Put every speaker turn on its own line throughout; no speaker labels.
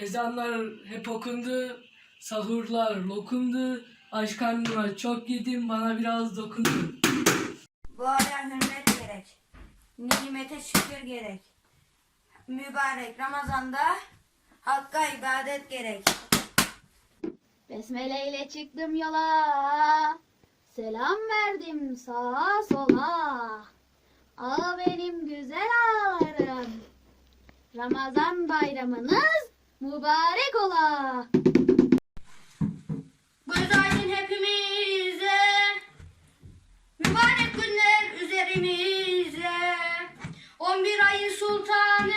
Ezanlar hep okundu, sahurlar lokundu, aç karnıma çok yedim, bana biraz dokundu.
Bu ara hürmet gerek. Nimete şükür gerek. Mübarek Ramazan'da Hakka ibadet gerek.
Besmele ile çıktım yola. Selam verdim sağa sola. Aa benim güzel ağlarım. Ramazan bayramınız mübarek ola.
Günaydın hepimize. Mübarek günler üzerimize. 11 ayın sultanı.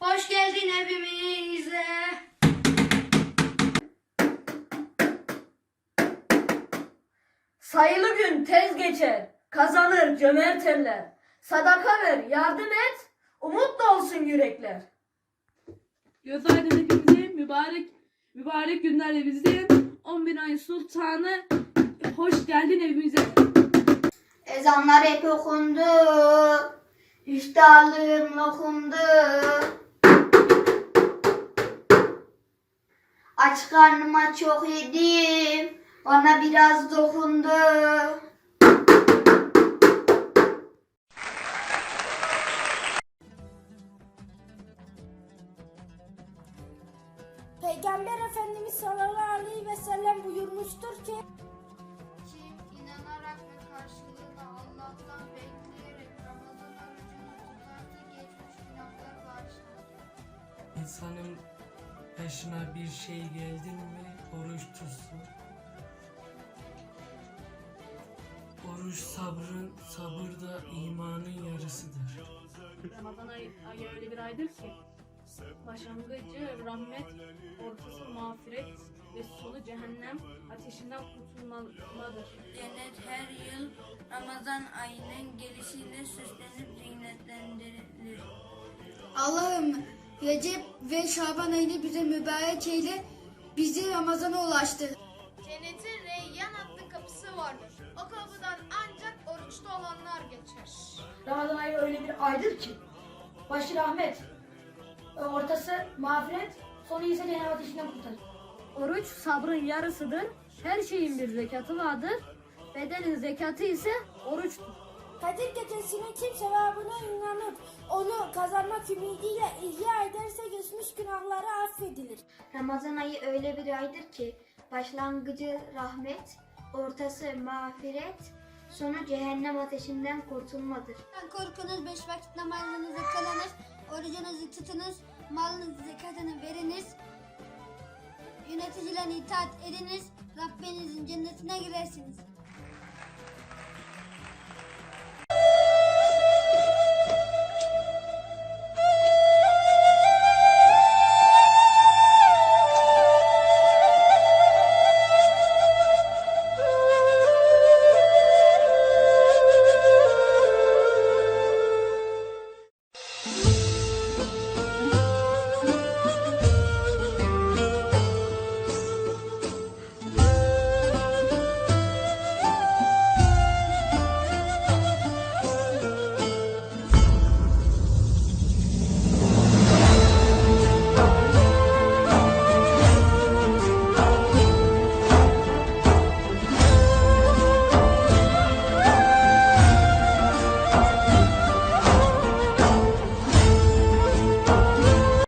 Hoş geldin evimize.
Sayılı gün tez geçer, kazanır cömert eller. Sadaka ver, yardım et, umut dolsun yürekler.
Göz aydın hepimize mübarek mübarek günlerle bizi 11 ayın sultanı hoş geldin evimize.
Ezanlar hep okundu. İftarlığım okundu. Aç karnıma çok yedim. Bana biraz dokundu.
Peygamber Efendimiz sallallahu aleyhi ve sellem buyurmuştur ki
Kim inanarak ve karşılığını Allah'tan bekleyerek Ramazan orucunu tutarsa geçmiş günahları bağışlar.
İnsanın başına bir şey geldi mi oruç tutsun. Oruç sabrın, sabır da imanın yarısıdır.
Ramazan ayı, ayı öyle bir aydır ki başlangıcı rahmet, ortası mağfiret ve sonu cehennem ateşinden kurtulmadır.
Cennet her yıl Ramazan ayının gelişiyle süslenip ziynetlendirilir.
Allah'ım Recep ve Şaban ayını bize mübarek eyle bizi Ramazan'a ulaştır.
Cennetin Reyyan adlı kapısı vardır. O kapıdan ancak oruçlu olanlar geçer.
Ramazan ayı öyle bir aydır ki, başı rahmet, ortası mağfiret, sonu ise cehennem ateşinden kurtarır.
Oruç sabrın yarısıdır. Her şeyin bir zekatı vardır. Bedenin zekatı ise oruçtur.
Kadir gecesinin kim sevabına inanıp onu kazanmak ümidiyle ihya ederse geçmiş günahları affedilir.
Ramazan ayı öyle bir aydır ki başlangıcı rahmet, ortası mağfiret, sonu cehennem ateşinden kurtulmadır.
Korkunuz beş vakit namazınızı kılınız, orucunuzu tutunuz, malınızı zekatını veriniz, yöneticilerine itaat ediniz, Rabbinizin cennetine girersiniz.